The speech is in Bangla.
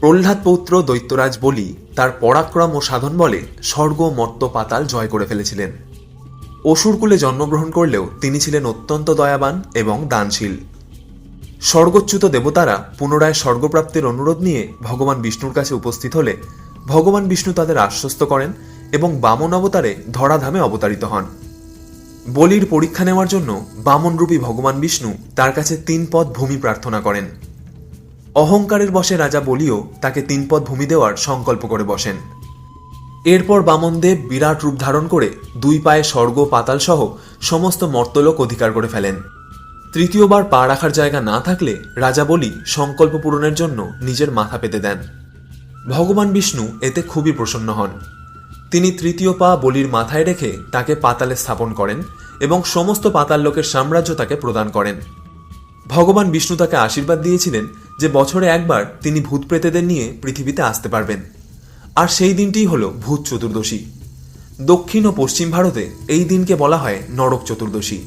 প্রহ্লাদ পৌত্র দৈত্যরাজ বলি তার পরাক্রম ও সাধন বলে স্বর্গ মর্ত পাতাল জয় করে ফেলেছিলেন। অসুরকুলে জন্মগ্রহণ করলেও তিনি ছিলেন অত্যন্ত দয়াবান এবং দানশীল। স্বর্গচ্যুত দেবতারা পুনরায় স্বর্গপ্রাপ্তির অনুরোধ নিয়ে ভগবান বিষ্ণুর কাছে উপস্থিত হলে ভগবান বিষ্ণু তাদের আশ্বস্ত করেন এবং বামন অবতারে ধরাধামে অবতারিত হন। বলির পরীক্ষা নেওয়ার জন্য বামনরূপী ভগবান বিষ্ণু তার কাছে তিন পদ ভূমি প্রার্থনা করেন। অহংকারের বশে রাজা বলিও তাকে তিন পদ ভূমি দেওয়ার সংকল্প করে বসেন। এরপর বামনদেব বিরাট রূপ ধারণ করে দুই পায়ে স্বর্গ, পাতাল সহ সমস্ত মর্তলোক অধিকার করে ফেলেন। তৃতীয়বার পা রাখার জায়গা না থাকলে রাজা বলি সংকল্প পূরণের জন্য নিজের মাথা পেতে দেন। ভগবান বিষ্ণু এতে খুবই প্রসন্ন হন। তিনি তৃতীয় পা বলির মাথায় রেখে তাকে পাতালে স্থাপন করেন এবং সমস্ত পাতাল লোকের সাম্রাজ্য তাকে প্রদান করেন। ভগবান বিষ্ণু তাকে আশীর্বাদ দিয়েছিলেন যে বছরে একবার তিনি ভূত প্রেতেদের নিয়ে পৃথিবীতে আসতে পারবেন। আর সেই দিনটি হল ভূত চতুর্দশী। দক্ষিণ ও পশ্চিম ভারতে এই দিনকে বলা হয় নরক চতুর্দশী।